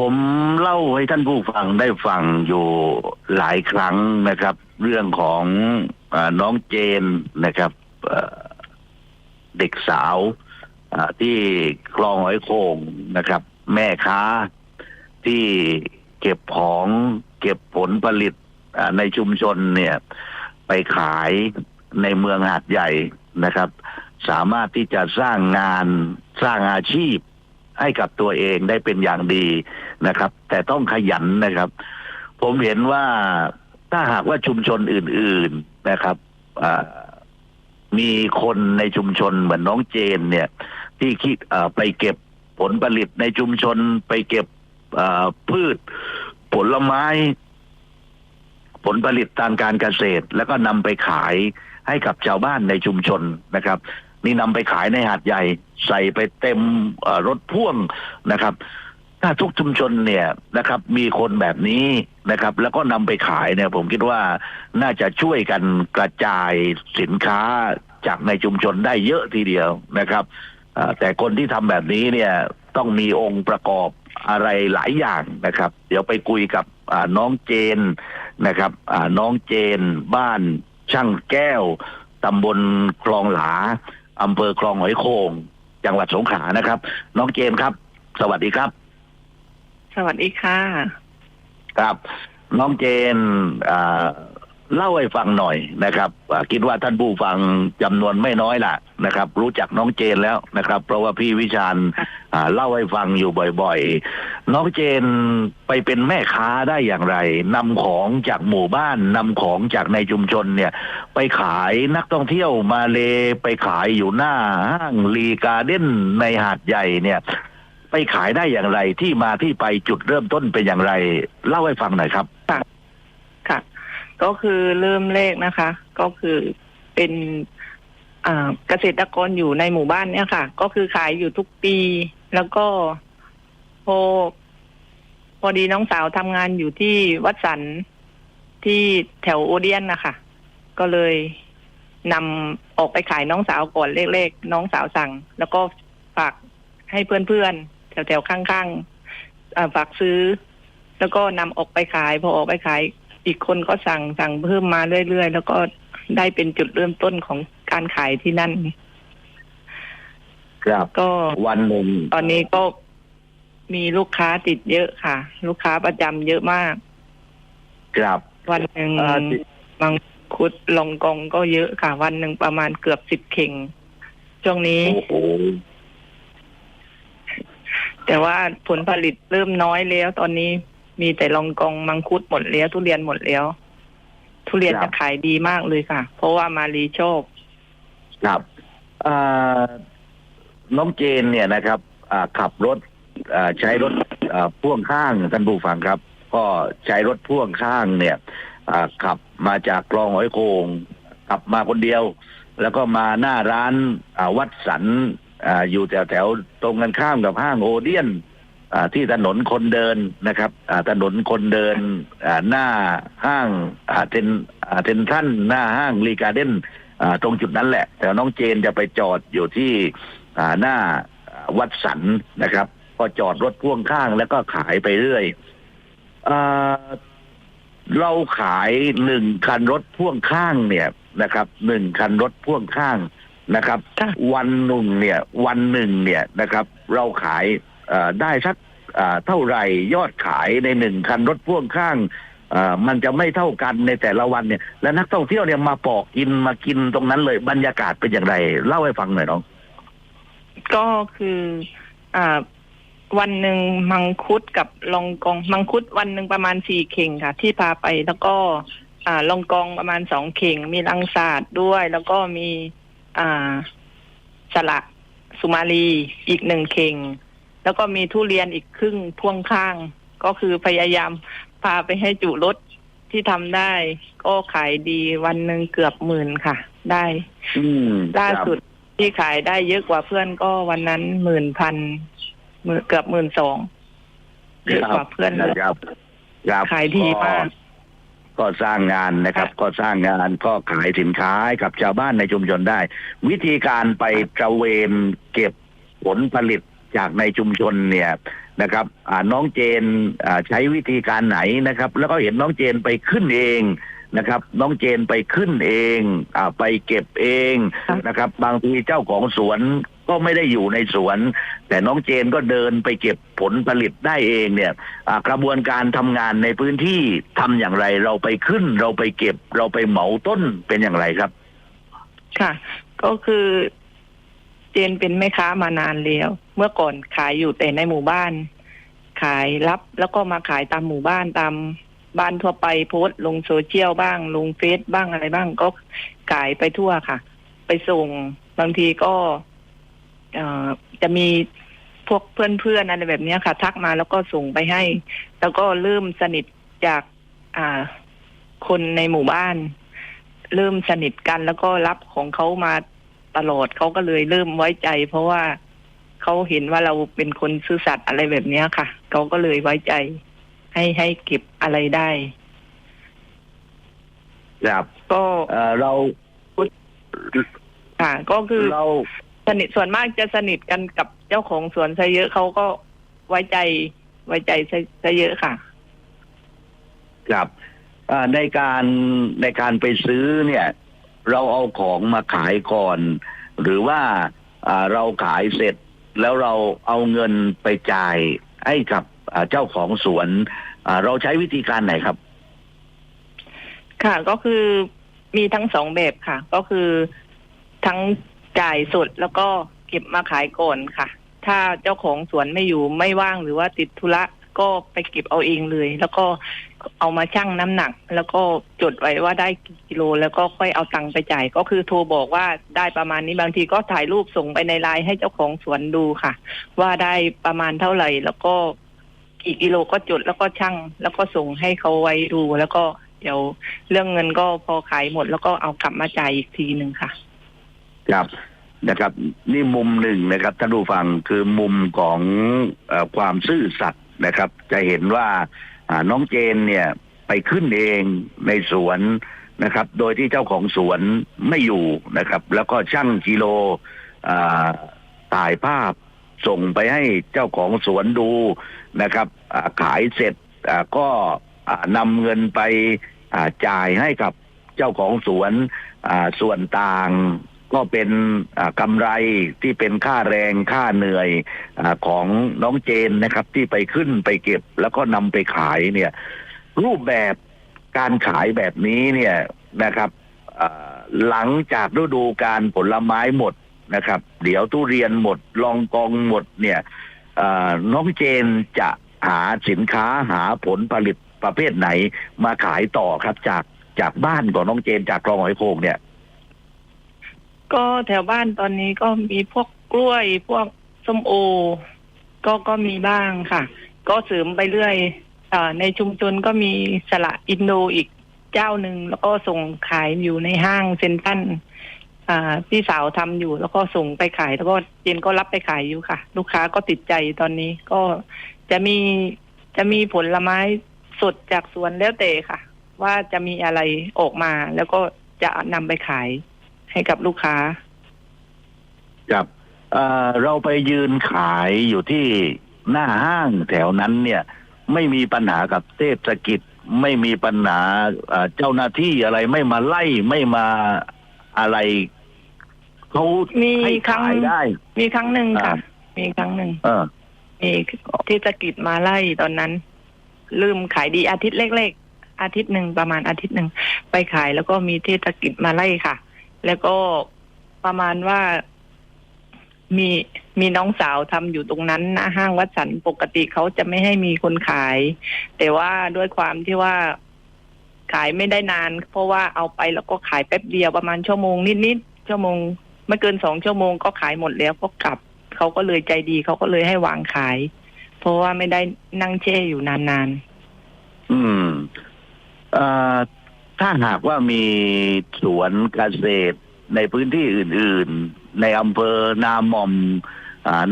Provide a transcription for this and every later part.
ผมเล่าให้ท่านผู้ฟังได้ฟังอยู่หลายครั้งนะครับ เรื่องของอน้องเจนนะครับเด็กสาวที่คลองหอยโขงนะครับ แม่ค้าที่เก็บของเก็บผลผลิตในชุมชนเนี่ย ไปขายในเมืองหาดใหญ่นะครับ สามารถที่จะสร้างงานสร้างอาชีพ ให้กับตัวเองได้เป็นอย่างดีนะครับ แต่ต้องขยันนะครับ ผมเห็นว่าถ้าหากว่าชุมชนอื่น ๆนะครับมีคนในชุมชนเหมือนน้องเจนเนี่ย ที่คิดไปเก็บผลผลิตในชุมชนไปเก็บพืช ผลไม้ ผลผลิตทางการเกษตร แล้วก็นำไปขายให้กับชาวบ้านในชุมชนนะครับ นี่นำไปขายในหาดใหญ่ ใส่ไปเต็มรถพ่วงนะครับ ถ้าทุกชุมชนเนี่ยนะครับ มีคนแบบนี้นะครับ แล้วก็นำไปขายเนี่ย ผมคิดว่าน่าจะช่วยกันกระจายสินค้าจากในชุมชนได้เยอะทีเดียวนะครับแต่คนที่ทำแบบนี้เนี่ยต้องมีองค์ประกอบอะไรหลายอย่างนะครับ เดี๋ยวไปคุยกับน้องเจนนะครับน้องเจน บ้านช่างแก้วตำบลคลองหลา อำเภอคลองหอยโขงจังหวัดสงขลานะครับ น้องเจนครับ สวัสดีครับ สวัสดีค่ะ ครับ น้องเจนอ่า เล่าให้ฟังหน่อยนะครับคิดว่าท่านผู้ฟังจำนวนไม่น้อยล่ะนะครับ รู้จักน้องเจนแล้วนะครับ เพราะว่าพี่วิชาญเล่าให้ฟังอยู่บ่อยๆ น้องเจนไปเป็นแม่ค้าได้อย่างไรนำของจากหมู่บ้านนำของจากในชุมชนเนี่ย ไปขายนักท่องเที่ยวมาเลไปขายอยู่หน้าห้างรีการ์เด้นในหาดใหญ่เนี่ยไปขายได้อย่างไรที่มาที่ไปจุดเริ่มต้นเป็นอย่างไร เล่าให้ฟังหน่อยครับ ก็คือเริ่มแรกนะคะ ก็คือเป็นเกษตรกรอยู่ในหมู่บ้านเนี่ยค่ะ ก็คือขายอยู่ทุกปี แล้วก็พอพอดีน้องสาวทำงานอยู่ที่วัดสันที่แถวโอเดียนนะคะก็เลยนำออกไปขายน้องสาวก่อนเล็กๆน้องสาวสั่ง แล้วก็ฝากให้เพื่อนๆแถวๆข้างๆฝากซื้อ แล้วก็นำออกไปขาย พอออกไปขาย อีกคนก็สั่งสั่งเพิ่มมาเรื่อยๆ แล้วก็ได้เป็นจุดเริ่มต้นของการขายที่นั่น ครับก็วันหนึ่งตอนนี้ก็มีลูกค้าติดเยอะค่ะ ลูกค้าประจำเยอะมาก ครับ วันหนึ่งเอ่อติด มังคุดลองกองก็เยอะค่ะ วันหนึ่งประมาณเกือบสิบเข่งช่วงนี้ โอ้โหแต่ว่าผลผลิตเริ่มน้อยแล้วตอนนี้ มีแต่ลองกองมังคุดหมดแล้ว ทุเรียนหมดแล้ว ทุเรียนจะขายดีมากเลยค่ะ เพราะว่ามารีชอบครับน้องเจนเนี่ยนะครับขับรถใช้รถพ่วงข้างท่านผู้ฟังครับ ก็ใช้รถพ่วงข้างเนี่ยขับมาจากคลองหอยโขงขับมาคนเดียว แล้วก็มาหน้าร้านวัดสันออยู่แถวแถวตรงกันข้ามกับห้างโอเดียน ที่ถนนคนเดินนะครับอ่าถนนคนเดินอ่าหน้าห้างอ่าเทนอ่าเทนทันหน้าห้างรีการ์เด้นอ่าตรงจุดนั้นแหละ แต่น้องเจนจะไปจอดอยู่ที่อ่าหน้าวัดสันนะครับ ก็จอดรถพ่วงข้างแล้วก็ขายไปเรื่อยอ่าเราขายหนึ่งคันรถพ่วงข้างเนี่ยนะครับหนึ่งคันรถพ่วงข้างนะครับค่ะวันหนึ่งเนี่ย วันหนึ่งเนี่ยนะครับ เราขายเอ่อ ได้สักเท่าไหร่ยอดขายในหนึ่งคันรถพ่วงข้างมันจะไม่เท่ากันในแต่ละวันเนี่ย และนักท่องเที่ยวเนี่ยมาปอกกินมากินตรงนั้นเลยบรรยากาศเป็นอย่างไร เล่าให้ฟังหน่อยน้องก็คืออวันหนึ่งมังคุดกับลองกองมังคุดวันหนึ่งประมาณสี่เข่งค่ะ ที่พาไปแล้วก็อ่าลองกองประมาณสองเข่ง มีลังศาสตร์ด้วย แล้วก็มีอ่าสละสุมาลีอีกหนึ่งเข่ง แล้วก็มีทุเรียนอีกครึ่งพ่วงข้าง ก็คือพยายามพาไปให้จุรถที่ทำได้ ก็ขายดีวันหนึ่งเกือบหมื่นค่ะ ได้อืมล่าสุดที่ขายได้เยอะกว่าเพื่อนก็วันนั้นหมื่นพันหมื่นเกือบหมื่นสองเยอะกว่าเพื่อนครับครับครับขายดีมากก็สร้างงานนะครับค่ะก็สร้างงานก็ขายสินค้าให้กับชาวบ้านในชุมชนได้ วิธีการไปตระเวนเก็บผลผลิต จากในชุมชนเนี่ยนะครับน้องเจนใช้วิธีการไหนนะครับ แล้วก็เห็นน้องเจนไปขึ้นเองนะครับ น้องเจนไปขึ้นเองอไปเก็บเองนะครับ บางทีเจ้าของสวนก็ไม่ได้อยู่ในสวน แต่น้องเจนก็เดินไปเก็บผลผลิตได้เองเนี่ยกระบวนการทำงานในพื้นที่ทำอย่างไร เราไปขึ้น เราไปเก็บ เราไปเหมาต้นเป็นอย่างไรครับ ค่ะ ก็คือ เจนเป็นแม่ค้ามานานแล้ว เมื่อก่อนขายอยู่แต่ในหมู่บ้าน ขายรับแล้วก็มาขายตามหมู่บ้านตามบ้านทั่วไปโพสต์ลงโซเชียลบ้าง ลงเฟซบ้างอะไรบ้างก็ขายไปทั่วค่ะ ไปส่งบางทีก็จะมีพวกเพื่อนๆอะไรแบบนี้ค่ะ ทักมาแล้วก็ส่งไปให้ แล้วก็เริ่มสนิทจากอ่า คนในหมู่บ้าน เริ่มสนิทกันแล้วก็รับของเขามา ตลอดเขาก็เลยเริ่มไว้ใจ เพราะว่าเขาเห็นว่าเราเป็นคนซื่อสัตย์อะไรแบบเนี้ยค่ะเขาก็เลยไว้ใจ ให้ให้เก็บอะไรได้ครับก็เอ่อเราค่ะ ก็คือเราสนิทส่วนมากจะสนิทกันกับเจ้าของสวนซะเยอะเขาก็ไว้ใจ ไว้ใจซะซะเยอะค่ะ ครับอ่าในการในการไปซื้อเนี่ย เราเอาของมาขายก่อน หรือว่าเราขายเสร็จแล้วเราเอาเงินไปจ่ายให้กับเจ้าของสวนเราใช้วิธีการไหนครับ ค่ะก็คือมีทั้งสองแบบค่ะ ก็คือทั้งจ่ายสดแล้วก็เก็บมาขายก่อนค่ะ ถ้าเจ้าของสวนไม่อยู่ไม่ว่างหรือว่าติดธุระก็ไปเก็บเอาเองเลย แล้วก็ เอามาชั่งน้ำหนัก แล้วก็จดไว้ว่าได้กี่กิโล แล้วก็ค่อยเอาตังค์ไปจ่ายก็คือโทรบอกว่าได้ประมาณนี้บางทีก็ถ่ายรูปส่งไปในไลน์ให้เจ้าของสวนดูค่ะ ว่าได้ประมาณเท่าไหร่ แล้วก็กี่กิโลก็จดแล้วก็ชั่ง แล้วก็ส่งให้เขาไว้ดูแล้วก็เดี๋ยวเรื่องเงินก็พอขายหมด แล้วก็เอากลับมาจ่ายอีกทีหนึ่งค่ะ ครับนะครับ นี่มุมหนึ่งนะครับท่านผู้ฟังคือมุมของอความซื่อสัตย์นะครับ จะเห็นว่า น้องเจนเนี่ยไปขึ้นเองในสวนนะครับ โดยที่เจ้าของสวนไม่อยู่นะครับ แล้วก็ช่างกิโลอ่ถ่ายภาพส่งไปให้เจ้าของสวนดูนะครับขายเสร็จก็นำเงินไปจ่ายให้กับเจ้าของสวนส่วนต่าง ก็เป็นอ่ากำไรที่เป็นค่าแรงค่าเหนื่อยอของน้องเจนนะครับ ที่ไปขึ้นไปเก็บ แล้วก็นำไปขายเนี่ย รูปแบบการขายแบบนี้เนี่ยนะครับหลังจากฤดูการผลไม้หมดนะครับ เดี๋ยวทุเรียนหมดลองกองหมดเนี่ยน้องเจนจะหาสินค้าหาผลผลิตประเภทไหนมาขายต่อครับจากจากบ้านของน้องเจนจากคลองหอยโขงเนี่ย ก็แถวบ้านตอนนี้ก็มีพวกกล้วยพวกส้มโอ ก็ก็มีบ้างค่ะ ก็เสริมไปเรื่อยอในชุมชนก็มีสละอินโดอีกเจ้าหนึ่งแล้วก็ส่งขายอยู่ในห้างเซ็นทรัลพี่สาวทำอยู่แล้วก็ส่งไปขาย แล้วก็เจนก็รับไปขายอยู่ค่ะ ลูกค้าก็ติดใจตอนนี้ก็จะมีจะมีผลไม้สดจากสวนแล้วแต่ค่ะ ว่าจะมีอะไรออกมาแล้วก็จะนำไปขาย ให้กับลูกค้าครับเอ่อเราไปยืนขายอยู่ที่หน้าห้างแถวนั้นเนี่ย ไม่มีปัญหากับเทศกิจ ไม่มีปัญหาเอ่อเจ้าหน้าที่อะไรไม่มาไล่ไม่มาอะไรเขามีให้ครั้งขายได้ มีครั้งหนึ่งค่ะอ่ามีครั้งหนึ่งเออมีที่สะกิดมาไล่ตอนนั้น ลืมขายดีอาทิตย์เล็กๆอาทิตย์หนึ่งประมาณอาทิตย์หนึ่งไปขายแล้วก็มีเทศกิจมาไล่ค่ะ แล้วก็ประมาณว่ามีมีน้องสาวทำอยู่ตรงนั้นหน้าห้างวัดสันปกติเขาจะไม่ให้มีคนขาย แต่ว่าด้วยความที่ว่าขายไม่ได้นาน เพราะว่าเอาไปแล้วก็ขายแป๊บเดียวประมาณชั่วโมงนิดๆชั่วโมง ไม่เกินสองชั่วโมงก็ขายหมดแล้วก็กลับเขาก็เลยใจดีเขาก็เลยให้วางขาย เพราะว่าไม่ได้นั่งแช่อยู่นานอืมอ่อ ถ้าหากว่ามีสวนเกษตรในพื้นที่อื่น ๆ ในอำเภอนาหม่อม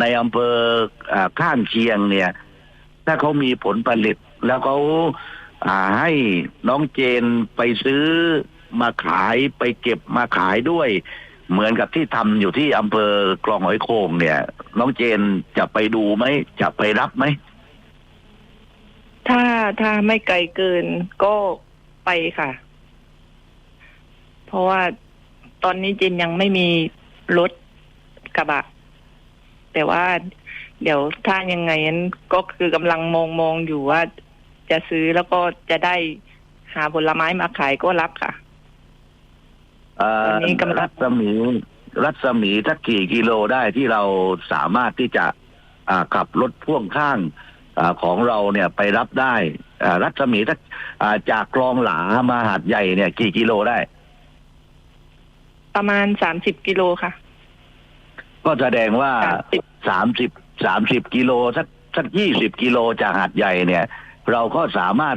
ในอำเภออข้างเคียงเนี่ย ถ้าเขามีผลผลิตแล้วเขาให้น้องเจนไปซื้อมาขายไปเก็บมาขายด้วย เหมือนกับที่ทำอยู่ที่อำเภอคลองหอยโขงเนี่ย น้องเจนจะไปดูไหมจะไปรับไหมถ้าถ้าไม่ไกลเกินก็ไปค่ะ เพราะว่าตอนนี้เจนยังไม่มีรถกระบะ แต่ว่าเดี๋ยวถ้ายังไงนั้นก็คือกำลังมองมองอยู่ว่าจะซื้อแล้วก็จะได้หาผลไม้มาขายก็รับค่ะเอ่อตอนนี้กำลังรัศมี รัศมีสักกี่กิโลได้ที่เราสามารถที่จะอ่าขับรถพ่วงข้างอาของเราเนี่ยไปรับได้อ่ารัศมีสักอ่าจากคลองหลามาหาดใหญ่เนี่ย กี่กิโลได้ ประมาณสามสิบกิโลค่ะ ก็แสดงว่า30สามสิบสามสิบกิโลสักสักยี่สิบกิโลจากหาดใหญ่เนี่ย เราก็สามารถ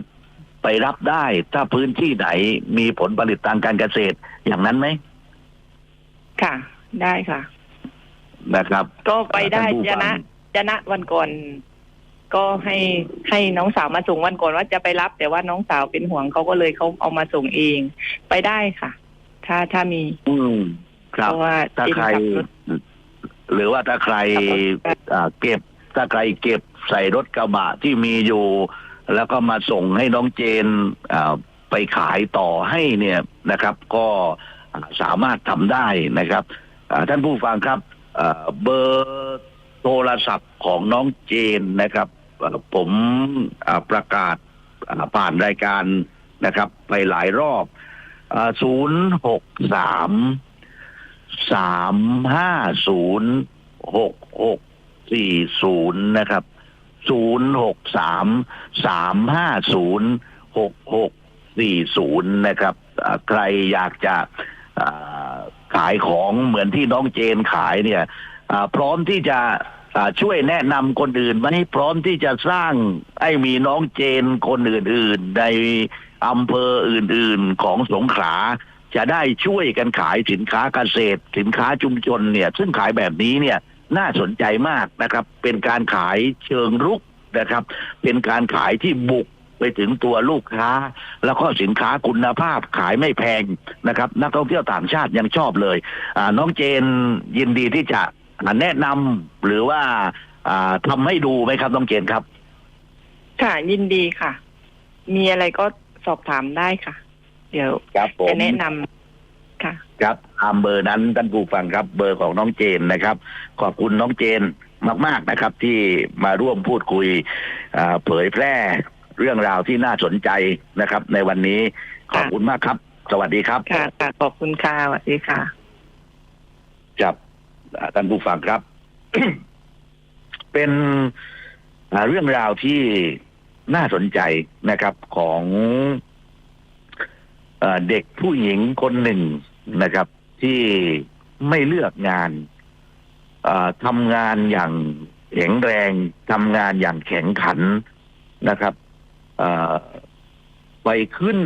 ไปรับได้ถ้าพื้นที่ไหนมีผลผลิตทางการเกษตรอย่างนั้นไหม ค่ะ ได้ค่ะ นะครับ ก็ไปได้ท่านผู้จะฟังนะจะนะวันก่อน ก็ให้ให้น้องสาวมาส่งวันก่อนว่าจะไปรับ แต่ว่าน้องสาวเป็นห่วงเขาก็เลยเขาเอามาส่งเอง ไปได้ค่ะ ถ้าถ้ามี อืมครับ เพราะว่าถ้าเจนใครขับรถหรือว่าถ้าใครขับรถอ่าเก็บ ถ้าใครเก็บใส่รถกระบะที่มีอยู่ แล้วก็มาส่งให้น้องเจนอ่าไปขายต่อให้เนี่ยนะครับ ก็อ่าสามารถทำได้นะครับอ่าท่านผู้ฟังครับอ่าเบอร์โทรศัพท์ของน้องเจนนะครับอ่าผมอ่าประกาศอ่าผ่านรายการนะครับ ไปหลายรอบ ศูนย์หกสามสามห้าศูนย์หกหกสี่ศูนย์นะครับศูนย์หกสามสามห้าศูนย์หกหกสี่ศูนย์นะครับใครอยากจะขายของเหมือนที่น้องเจนขายเนี่ยพร้อมที่จะช่วยแนะนำคนอื่นไหมพร้อมที่จะสร้างให้มีน้องเจนคนอื่น ๆ ใน อำเภออื่นๆของสงขลาจะได้ช่วยกันขายสินค้าเกษตร สินค้าชุมชนเนี่ย ซึ่งขายแบบนี้เนี่ยน่าสนใจมากนะครับ เป็นการขายเชิงรุกนะครับ เป็นการขายที่บุกไปถึงตัวลูกค้า แล้วก็สินค้าคุณภาพขายไม่แพงนะครับ นักท่องเที่ยวต่างชาติยังชอบเลยอ่าน้องเจนยินดีที่จะแนะนำหรือว่าอ่าทำให้ดูไหมครับน้องเจนครับ ค่ะยินดีค่ะ มีอะไรก็ สอบถามได้ค่ะ เดี๋ยวครับผมจะแนะนำค่ะ ครับตามเบอร์นั้นท่านผู้ฟังครับ เบอร์ของน้องเจนนะครับ ขอบคุณน้องเจนมาก ๆนะครับ ที่มาร่วมพูดคุยอ่าเผยแพร่เรื่องราวที่น่าสนใจนะครับ ในวันนี้ขอบคุณมากครับ สวัสดีครับ ค่ะค่ะขอบคุณค่ะสวัสดีค่ะ ครับอ่าท่านผู้ฟังครับ เป็นอ่าเรื่องราวที่ น่าสนใจนะครับของเด็กผู้หญิงคนหนึ่งนะครับ ที่ไม่เลือกงานทำงานอย่างแข็งแรงทำงานอย่างแข็งขันนะครับไปขึ้น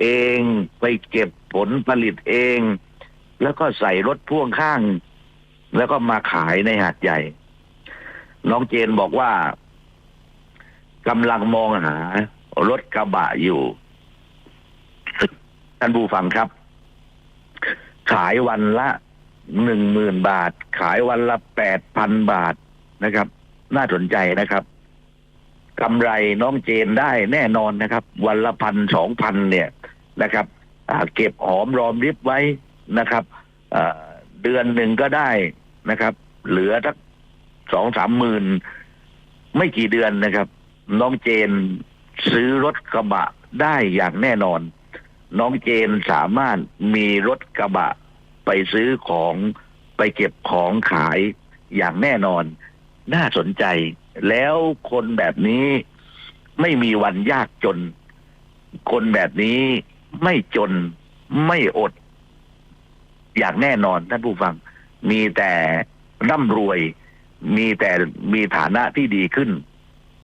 เองไปเก็บผลผลิตเอง แล้วก็ใส่รถพ่วงข้าง แล้วก็มาขายในหาดใหญ่ น้องเจนบอกว่า กำลังมองหา รถกระบะอยู่ ท่านผู้ฟังครับ ขายวันละหนึ่งหมื่นบาท ขายวันละแปดพันบาทนะครับ น่าสนใจนะครับกำไรน้องเจนได้แน่นอนนะครับ วันละพันสองพันเนี่ยนะครับเก็บหอมรอมริบไว้นะครับเดือนหนึ่งก็ได้นะครับ เหลือสักสองสามหมื่นไม่กี่เดือนนะครับ น้องเจนซื้อรถกระบะได้อย่างแน่นอน น้องเจนสามารถมีรถกระบะ ไปซื้อของไปเก็บของขายอย่างแน่นอน น่าสนใจ แล้วคนแบบนี้ไม่มีวันยากจน คนแบบนี้ไม่จนไม่อด อย่างแน่นอนท่านผู้ฟัง มีแต่ร่ำรวย มีแต่มีฐานะที่ดีขึ้น